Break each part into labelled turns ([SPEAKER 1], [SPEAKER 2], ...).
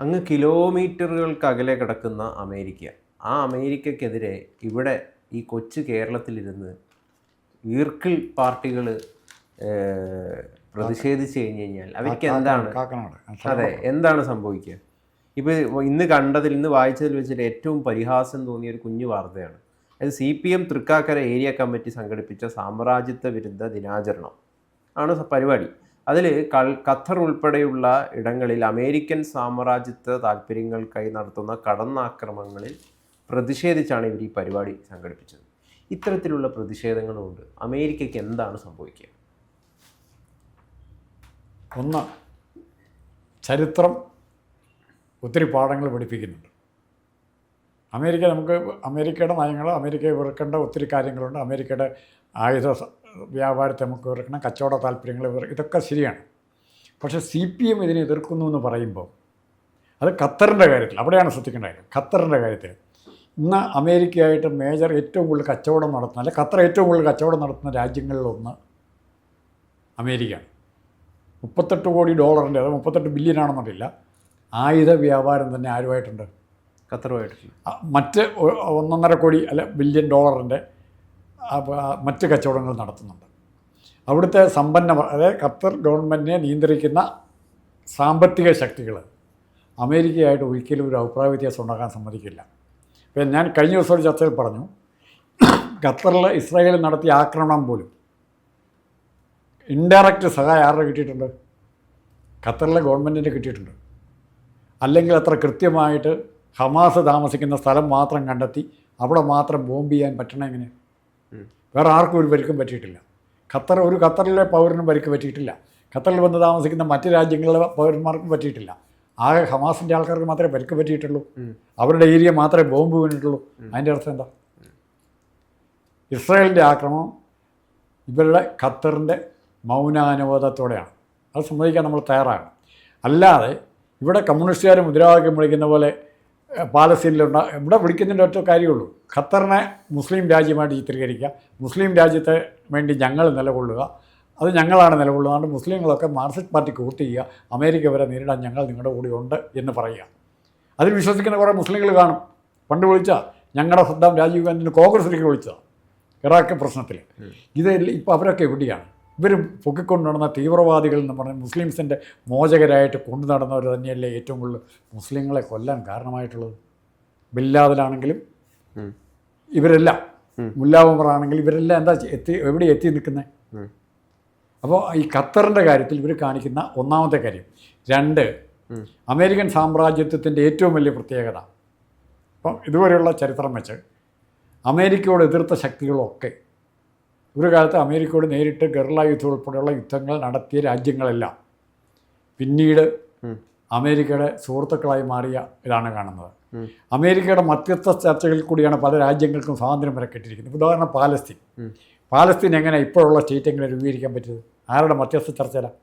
[SPEAKER 1] അങ്ങ് കിലോമീറ്ററുകൾക്ക് അകലെ കിടക്കുന്ന അമേരിക്ക. ആ അമേരിക്കക്കെതിരെ ഇവിടെ ഈ കൊച്ചു കേരളത്തിലിരുന്ന് ഈർക്കിൾ പാർട്ടികൾ പ്രതിഷേധിച്ച് കഴിഞ്ഞ് കഴിഞ്ഞാൽ അവർക്ക് എന്താണ്? അതെ എന്താണ് സംഭവിക്കുക? ഇപ്പോൾ ഇന്ന് കണ്ടതിൽ ഇന്ന് വായിച്ചതിൽ വെച്ചിട്ട് ഏറ്റവും പരിഹാസം തോന്നിയ ഒരു കുഞ്ഞു വാർത്തയാണ്. അത് C P M Thrikkakara area committee സംഘടിപ്പിച്ച സാമ്രാജ്യത്വ വിരുദ്ധ ദിനാചരണം. ആണ് പരിപാടി. അതിൽ കൾ ഖത്തർ ഉൾപ്പെടെയുള്ള ഇടങ്ങളിൽ അമേരിക്കൻ സാമ്രാജ്യത്വ താല്പര്യങ്ങൾക്കായി നടത്തുന്ന കടന്നാക്രമങ്ങളിൽ പ്രതിഷേധിച്ചാണ് ഇവർ ഈ പരിപാടി സംഘടിപ്പിച്ചത്. ഇത്തരത്തിലുള്ള പ്രതിഷേധങ്ങളുണ്ട്. അമേരിക്കയ്ക്ക് എന്താണ് സംഭവിക്കുക?
[SPEAKER 2] ഒന്ന് ചരിത്രം ഒത്തിരി പാഠങ്ങൾ പഠിപ്പിക്കുന്നുണ്ട്. അമേരിക്ക നമുക്ക് അമേരിക്കയുടെ നയങ്ങൾ അമേരിക്കയെ വെറുക്കേണ്ട ഒത്തിരി കാര്യങ്ങളുണ്ട്. അമേരിക്കയുടെ ആയുധ വ്യാപാരത്തെ നമുക്ക് വെറുക്കണം കച്ചവട താല്പര്യങ്ങൾ ഇതൊക്കെ ശരിയാണ്. പക്ഷേ സി പി എം ഇതിനെ എതിർക്കുന്നു എന്ന് പറയുമ്പോൾ അത് ഖത്തറിന്റെ കാര്യത്തിൽ അവിടെയാണ് ശ്രദ്ധിക്കേണ്ട കാര്യം ഖത്തറിന്റെ കാര്യത്തിൽ. ഇന്ന് അമേരിക്കയായിട്ട് മേജർ ഏറ്റവും കൂടുതൽ കച്ചവടം നടത്തുന്ന അല്ലെ ഖത്തർ ഏറ്റവും കൂടുതൽ കച്ചവടം നടത്തുന്ന രാജ്യങ്ങളിലൊന്ന് അമേരിക്ക മുപ്പത്തെട്ട് കോടി ഡോളറിന്റെ അത് മുപ്പത്തെട്ട് ബില്യൺ ആണെന്നറിയില്ല ആയുധ വ്യാപാരം തന്നെ ആരുമായിട്ടുണ്ട്?
[SPEAKER 1] ഖത്തറുമായിട്ട്
[SPEAKER 2] ആ, മറ്റ് ഒന്നൊന്നര കോടി അല്ല ബില്യൺ ഡോളറിന്റെ മറ്റ് കച്ചവടങ്ങൾ നടത്തുന്നുണ്ട്. അവിടുത്തെ സമ്പന്ന അതായത് ഖത്തർ ഗവൺമെന്റിനെ നിയന്ത്രിക്കുന്ന സാമ്പത്തിക ശക്തികൾ അമേരിക്കയായിട്ട് ഒരിക്കലും ഒരു അഭിപ്രായ വ്യത്യാസം ഉണ്ടാക്കാൻ സമ്മതിക്കില്ല. ഇപ്പം ഞാൻ കഴിഞ്ഞ ദിവസം ഒരു ചർച്ചയിൽ പറഞ്ഞു ഖത്തറിൽ ഇസ്രായേൽ നടത്തിയ ആക്രമണം പോലും ഇൻഡയറക്റ്റ് സഹായം ആരുടെ കിട്ടിയിട്ടുണ്ട്? ഖത്തറിലെ ഗവൺമെന്റിന്റെ കിട്ടിയിട്ടുണ്ട്. അല്ലെങ്കിൽ അത്ര കൃത്യമായിട്ട് ഹമാസ് താമസിക്കുന്ന സ്ഥലം മാത്രം കണ്ടെത്തി അവിടെ മാത്രം ബോംബ് ചെയ്യാൻ പറ്റണ എങ്ങനെ. വേറെ ആർക്കും ഒരു പരിക്കും പറ്റിയിട്ടില്ല. ഖത്തർ ഒരു ഖത്തറിലെ പൗരനും പരിക്ക് പറ്റിയിട്ടില്ല. ഖത്തറിൽ വന്ന് താമസിക്കുന്ന മറ്റ് രാജ്യങ്ങളിലെ പൗരന്മാർക്കും പറ്റിയിട്ടില്ല. ആകെ ഹമാസിന്റെ ആൾക്കാർക്ക് മാത്രമേ പരിക്ക് പറ്റിയിട്ടുള്ളൂ. അവരുടെ ഏരിയ മാത്രമേ ബോംബ് വീണിട്ടുള്ളൂ. അതിന്റെ അർത്ഥം എന്താ? ഇസ്രായേലിന്റെ ആക്രമണം ഇവരുടെ ഖത്തറിന്റെ മൗനാനുവാദത്തോടെയാണ്. അത് സമ്മതിക്കാൻ നമ്മൾ തയ്യാറാണ് അല്ലാതെ ഇവിടെ കമ്മ്യൂണിസ്റ്റുകാർ മുദ്രാവാക്യം വിളിക്കുന്ന പോലെ പാലസ്തീനിലുണ്ട ഇവിടെ വിളിക്കുന്നതിന്റെ ഒറ്റ കാര്യമുള്ളൂ. ഖത്തറിനെ മുസ്ലിം രാജ്യമായിട്ട് ചിത്രീകരിക്കുക. മുസ്ലിം രാജ്യത്തെ വേണ്ടി ഞങ്ങൾ നിലകൊള്ളുക. അത് ഞങ്ങളാണ് നിലകൊള്ളുക. അതുകൊണ്ട് മുസ്ലിങ്ങളൊക്കെ മാർക്സിസ്റ്റ് പാർട്ടിക്ക് വോട്ട് ചെയ്യുക. അമേരിക്ക വരെ നേരിടാൻ ഞങ്ങൾ നിങ്ങളുടെ കൂടെ ഉണ്ട് എന്ന് പറയുക. അതിൽ വിശ്വസിക്കുന്ന കുറേ മുസ്ലിങ്ങൾ കാണും. പണ്ട് വിളിച്ച ഞങ്ങളുടെ സദ്ദാം രാജീവ് ഗാന്ധിന് കോൺഗ്രസിലേക്ക് വിളിച്ചതാണ്. ഇറാഖ് പ്രശ്നത്തിൽ. ഇതെല്ലാം ഇപ്പോൾ അവരൊക്കെ എവിടെയാണ്? ഇവർ പൊക്കിക്കൊണ്ടു നടന്ന തീവ്രവാദികൾ എന്ന് പറഞ്ഞാൽ മുസ്ലിംസിന്റെ മോചകരായിട്ട് കൊണ്ടു നടന്നവർ തന്നെയല്ലേ ഏറ്റവും കൂടുതൽ മുസ്ലിങ്ങളെ കൊല്ലാൻ കാരണമായിട്ടുള്ളത്. ബില്ലാദിലാണെങ്കിലും. ഇവരെല്ലാം
[SPEAKER 1] ഉം.
[SPEAKER 2] മുല്ലാവുമറാണെങ്കിലും ഇവരെല്ലാം എന്താ എത്തി എവിടെ എത്തി നിൽക്കുന്നത് അപ്പോൾ ഈ ഖത്തറിന്റെ കാര്യത്തിൽ ഇവർ കാണിക്കുന്ന ഒന്നാമത്തെ കാര്യം. രണ്ട് അമേരിക്കൻ സാമ്രാജ്യത്വത്തിന്റെ ഏറ്റവും വലിയ പ്രത്യേകത. അപ്പം ഇതുവരെയുള്ള ചരിത്രം വെച്ച് അമേരിക്കയോട് എതിർത്ത ശക്തികളൊക്കെ ഒരു കാലത്ത് അമേരിക്കയോട് നേരിട്ട് ഗർള യുദ്ധം ഉൾപ്പെടെയുള്ള യുദ്ധങ്ങൾ നടത്തിയ രാജ്യങ്ങളെല്ലാം പിന്നീട് അമേരിക്കയുടെ സുഹൃത്തുക്കളായി മാറിയ ഇതാണ് കാണുന്നത്. അമേരിക്കയുടെ മധ്യസ്ഥ ചർച്ചകളിൽ കൂടിയാണ് പല രാജ്യങ്ങൾക്കും സ്വാതന്ത്ര്യം വരെ കിട്ടിയിരിക്കുന്നത്. ഉദാഹരണം പാലസ്തീൻ. പാലസ്തീൻ എങ്ങനെ ഇപ്പോഴുള്ള സ്റ്റേറ്റ് എങ്ങനെ രൂപീകരിക്കാൻ പറ്റിയത്? ആരുടെ മധ്യസ്ഥ ചർച്ചയിലാണ്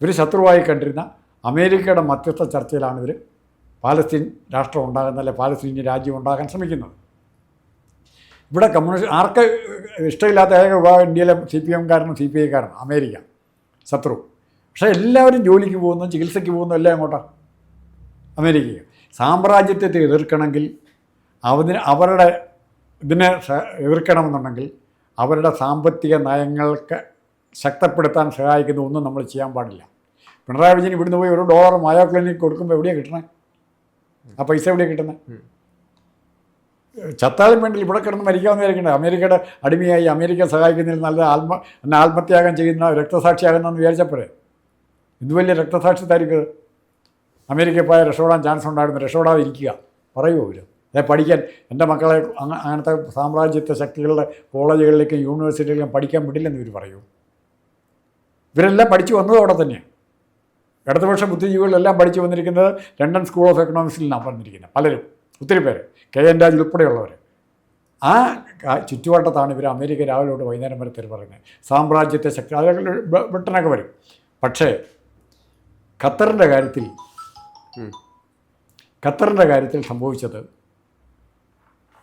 [SPEAKER 2] ഇവർ ശത്രുവായി കണ്ടിരുന്ന അമേരിക്കയുടെ മധ്യസ്ഥ ചർച്ചയിലാണ് ഇവർ പാലസ്തീൻ രാഷ്ട്രം ഉണ്ടാകുന്ന അല്ലെ പാലസ്തീൻ രാജ്യം ഉണ്ടാകാൻ ശ്രമിക്കുന്നത്. ഇവിടെ കമ്മ്യൂണിസ്റ്റ് ആർക്ക് ഇഷ്ടമില്ലാത്ത ഏക വിഭാഗം ഇന്ത്യയിലെ സി പി എംകാരനും സി പി ഐക്കാരനും അമേരിക്ക ശത്രു. പക്ഷേ എല്ലാവരും ജോലിക്ക് പോകുന്നു ചികിത്സയ്ക്ക് പോകുന്നു എല്ലാം അങ്ങോട്ടാണ് അമേരിക്കയ്ക്ക്. സാമ്രാജ്യത്തെ എതിർക്കണമെങ്കിൽ അവന് അവരുടെ ഇതിനെ എതിർക്കണമെന്നുണ്ടെങ്കിൽ അവരുടെ സാമ്പത്തിക നയങ്ങൾക്ക് ശക്തപ്പെടുത്താൻ സഹായിക്കുന്ന ഒന്നും നമ്മൾ ചെയ്യാൻ പാടില്ല. പിണറായി വിജയൻ ഇവിടുന്ന് പോയി ഒരു ഡോളർ മായോ ക്ലിനിക്ക് കൊടുക്കുമ്പോൾ എവിടെയാണ് കിട്ടണേ? ആ പൈസ എവിടെയാണ് കിട്ടുന്നത് ചത്താലും വേണ്ടില്ല. ഇവിടെ കിടന്ന് മരിക്കാമെന്ന് വിചാരിക്കണ്ട അമേരിക്കയുടെ അടിമയായി അമേരിക്ക സഹായിക്കുന്നതിൽ നല്ല ആത്മ എന്നെ ആത്മത്യാഗം ചെയ്യുന്ന രക്തസാക്ഷിയാകുന്നെന്ന് വിചാരിച്ചപ്പോഴേ ഇത് വലിയ രക്തസാക്ഷി ഇത്. അമേരിക്കയിൽ പോയാൽ രക്ഷപ്പെടാൻ ചാൻസ് ഉണ്ടായിരുന്നു. രക്ഷപ്പെടാതെ ഇരിക്കുക പറയുമോ അവർ അതെ പഠിക്കാൻ. എന്റെ മക്കളെ അങ്ങനത്തെ സാമ്രാജ്യത്തെ ശക്തികളുടെ കോളേജുകളിലേക്കും യൂണിവേഴ്സിറ്റികളിലേക്കും പഠിക്കാൻ വിടില്ലെന്ന് ഇവർ പറയൂ. ഇവരെല്ലാം പഠിച്ചു വന്നത് അവിടെ തന്നെയാണ് ഇടതുപക്ഷ ബുദ്ധിജീവികളെല്ലാം പഠിച്ചു വന്നിരിക്കുന്നത് ലണ്ടൻ സ്കൂൾ ഓഫ് എക്കണോമിക്സിൽ നിന്നാണ് വന്നിരിക്കുന്നത്. പലരും. ഒത്തിരി പേര്. കെ എൻ രാജ് ഉൾപ്പെടെയുള്ളവർ ആ ചുറ്റുവട്ടത്താണ് ഇവർ അമേരിക്ക രാവിലെ തൊട്ട് വൈകുന്നേരം വരെ തെറി പറയുന്നത്. സാമ്രാജ്യത്തെ ശക്തി അതൊക്കെ ബ്രിട്ടനൊക്കെ വരും. പക്ഷേ ഖത്തറിന്റെ കാര്യത്തിൽ. ഖത്തറിന്റെ കാര്യത്തിൽ സംഭവിച്ചത്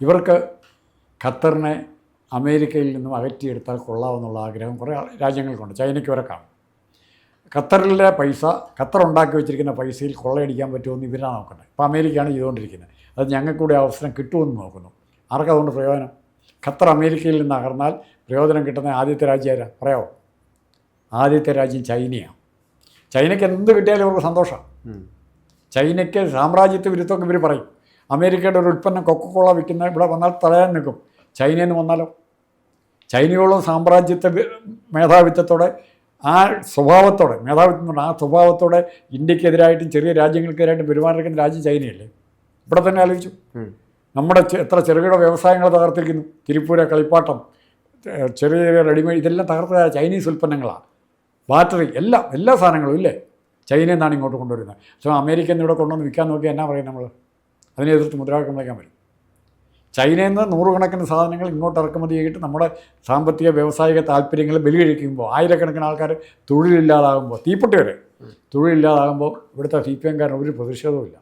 [SPEAKER 2] ഇവർക്ക് ഖത്തറിനെ അമേരിക്കയിൽ നിന്നും അകറ്റിയെടുത്താൽ കൊള്ളാമെന്നുള്ള ആഗ്രഹം കുറേ രാജ്യങ്ങൾക്കുണ്ട്. ചൈനയ്ക്ക് വരെ കാണും. ഖത്തറിലെ പൈസ ഖത്തർ ഉണ്ടാക്കി വെച്ചിരിക്കുന്ന പൈസയിൽ കൊള്ളയടിക്കാൻ പറ്റുമെന്ന് ഇവരാണ് നോക്കുന്നത്. ഇപ്പോൾ അമേരിക്കയാണ് ചെയ്തുകൊണ്ടിരിക്കുന്നത്. അത് ഞങ്ങൾക്കൂടെ അവസരം കിട്ടുമെന്ന് നോക്കുന്നു. ആർക്കും അതുകൊണ്ട് പ്രയോജനം? ഖത്തർ അമേരിക്കയിൽ നിന്ന് അകർന്നാൽ പ്രയോജനം കിട്ടുന്ന ആദ്യത്തെ രാജ്യം ആരാ? പറയാമോ ആദ്യത്തെ രാജ്യം ചൈനയാണ് ചൈനയ്ക്ക് എന്ത് കിട്ടിയാലും ഇവർക്ക് സന്തോഷമാണ്. ചൈനയ്ക്ക് സാമ്രാജ്യത്വ വിരുദ്ധമൊക്കെ ഇവർ പറയും. അമേരിക്കയുടെ ഒരു ഉൽപ്പന്നം കൊക്കക്കോള വിൽക്കുന്ന ഇവിടെ വന്നാൽ തടയാൻ നിൽക്കും. ചൈനയിൽ നിന്ന് വന്നാലോ? ചൈനയോളം സാമ്രാജ്യത്വ മേധാവിത്വത്തോടെ ആ സ്വഭാവത്തോടെ മേധാവിത്വം പറഞ്ഞാൽ ആ സ്വഭാവത്തോടെ ഇന്ത്യക്കെതിരായിട്ടും ചെറിയ രാജ്യങ്ങൾക്കെതിരായിട്ടും പെരുമാറിയിരിക്കുന്ന രാജ്യം ചൈനയല്ലേ? ഇവിടെ തന്നെ ആലോചിച്ചു. നമ്മുടെ എത്ര ചെറുകിട വ്യവസായങ്ങൾ തകർത്തിരിക്കുന്നു. തിരുപ്പൂര കളിപ്പാട്ടം ചെറിയ ചെറിയ റെഡിമെയ്ഡ് ഇതെല്ലാം തകർത്ത ചൈനീസ് ഉൽപ്പന്നങ്ങളാണ് ബാറ്ററി എല്ലാം എല്ലാ സാധനങ്ങളും ഇല്ലേ? ചൈനയിൽ നിന്നാണ് ഇങ്ങോട്ട് കൊണ്ടുവരുന്നത്. പക്ഷേ അമേരിക്കയിൽ നിന്ന് ഇവിടെ കൊണ്ടുവന്ന് വിൽക്കാൻ നോക്കിയാൽ എന്നാ പറയും നമ്മൾ അതിനെ എതിർത്ത് മുദ്രാവാക്യം വിളിക്കാൻ പറ്റും. ചൈനയിൽ നിന്ന് നൂറുകണക്കിന് സാധനങ്ങൾ ഇങ്ങോട്ട് ഇറക്കുമതി ചെയ്തിട്ട് നമ്മുടെ സാമ്പത്തിക വ്യവസായിക താല്പര്യങ്ങൾ ബലികഴിക്കുമ്പോൾ ആയിരക്കണക്കിന് ആൾക്കാർ തൊഴിലില്ലാതാകുമ്പോൾ തീപ്പെട്ടി വരെ തൊഴിലില്ലാതാകുമ്പോൾ ഇവിടുത്തെ സി പി എംകാരന് ഒരു പ്രതിഷേധവുമില്ല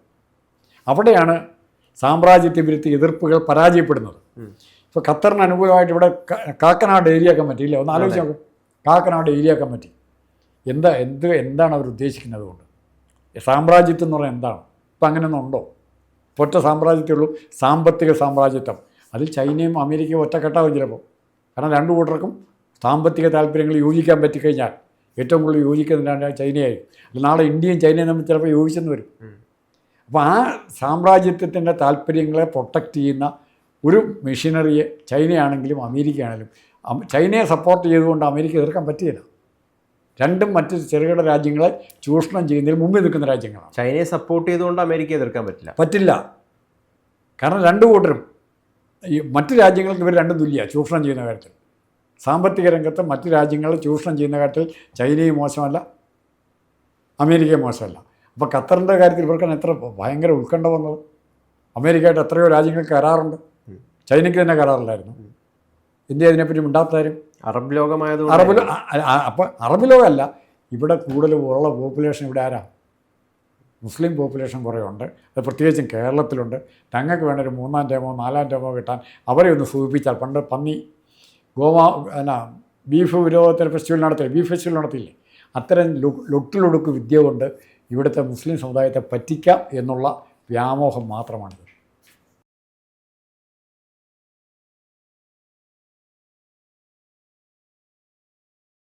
[SPEAKER 2] അവിടെയാണ് സാമ്രാജ്യത്തെ വിരുത്തി എതിർപ്പുകൾ പരാജയപ്പെടുന്നത്. ഇപ്പോൾ ഖത്തറിന് അനുകൂലമായിട്ട് ഇവിടെ കാക്കനാട് ഏരിയ കമ്മിറ്റി ഇല്ലേ? ഒന്ന് ആലോചിച്ച് നോക്കും. Kakkanad area committee. എന്താ എന്ത് എന്താണ് അവർ ഉദ്ദേശിക്കുന്നത് കൊണ്ട്? സാമ്രാജ്യത്വം എന്ന് പറഞ്ഞാൽ എന്താണ്? ഇപ്പം അങ്ങനെയൊന്നും ഉണ്ടോ? ഒറ്റ സാമ്രാജ്യത്തുള്ളൂ സാമ്പത്തിക സാമ്രാജ്യത്വം. അതിൽ ചൈനയും അമേരിക്കയും ഒറ്റക്കെട്ടാവും ചിലപ്പോൾ. കാരണം രണ്ടു കൂട്ടർക്കും സാമ്പത്തിക താല്പര്യങ്ങൾ യോജിക്കാൻ പറ്റിക്കഴിഞ്ഞാൽ ഏറ്റവും കൂടുതൽ യോജിക്കുന്നതിനാണ് ചൈനയായി നാളെ ഇന്ത്യയും ചൈനയും തമ്മിൽ ചിലപ്പോൾ യോജിച്ചെന്ന് വരും. അപ്പോൾ ആ സാമ്രാജ്യത്വത്തിന്റെ താല്പര്യങ്ങളെ പ്രൊട്ടക്റ്റ് ചെയ്യുന്ന ഒരു മെഷീനറിയെ ചൈനയാണെങ്കിലും അമേരിക്കയാണെങ്കിലും ചൈനയെ സപ്പോർട്ട് ചെയ്തുകൊണ്ട് അമേരിക്ക എതിർക്കാൻ പറ്റിയില്ല രണ്ടും മറ്റ് ചെറുകിട രാജ്യങ്ങളെ ചൂഷണം ചെയ്യുന്നതിൽ മുമ്പിൽ നിൽക്കുന്ന രാജ്യങ്ങളാണ്.
[SPEAKER 1] ചൈനയെ സപ്പോർട്ട് ചെയ്തുകൊണ്ട് അമേരിക്കയെ എതിർക്കാൻ പറ്റില്ല.
[SPEAKER 2] പറ്റില്ല. കാരണം രണ്ടു കൂട്ടരും ഈ മറ്റ് രാജ്യങ്ങൾക്ക് ഇവർ രണ്ടും തുല്യ ചൂഷണം ചെയ്യുന്ന കാര്യത്തിൽ. സാമ്പത്തിക രംഗത്ത് മറ്റ് രാജ്യങ്ങളെ ചൂഷണം ചെയ്യുന്ന കാര്യത്തിൽ ചൈനയും മോശമല്ല അമേരിക്കയും മോശമല്ല. അപ്പോൾ ഖത്തറിന്റെ കാര്യത്തിൽ ഇവർക്കാണ് എത്ര ഭയങ്കര ഉത്കണ്ഠ വന്നത്. അമേരിക്കയായിട്ട് എത്രയോ രാജ്യങ്ങൾ കരാറുണ്ട് ചൈനയ്ക്ക് തന്നെ കരാറില്ലായിരുന്നു ഇന്ത്യ അതിനെപ്പറ്റി മിണ്ടാത്താരും
[SPEAKER 1] അറബ് ലോകമായതുകൊണ്ട്
[SPEAKER 2] അറബ് അപ്പോൾ അറബ് ലോകമല്ല. ഇവിടെ കൂടുതൽ ഉള്ള പോപ്പുലേഷൻ ഇവിടെ ആരാ? മുസ്ലിം പോപ്പുലേഷൻ കുറേ ഉണ്ട്. അത് പ്രത്യേകിച്ചും കേരളത്തിലുണ്ട്. തങ്ങൾക്ക് വേണ്ട ഒരു മൂന്നാം ടേമോ നാലാം ടേമോ കിട്ടാൻ അവരെ ഒന്ന് സൂചിപ്പിച്ചാൽ പണ്ട് പന്നി ഗോവ എന്നാ ബീഫ് വിരോധത്തിന് ഫെസ്റ്റിവൽ നടത്തില്ല? ബീഫ് ഫെസ്റ്റിവൽ നടത്തിയില്ലേ? അത്തരം ലൊട്ടിലൊടുക്ക് വിദ്യ കൊണ്ട് ഇവിടുത്തെ മുസ്ലിം സമുദായത്തെ പറ്റിക്കാം എന്നുള്ള വ്യാമോഹം മാത്രമാണിത്.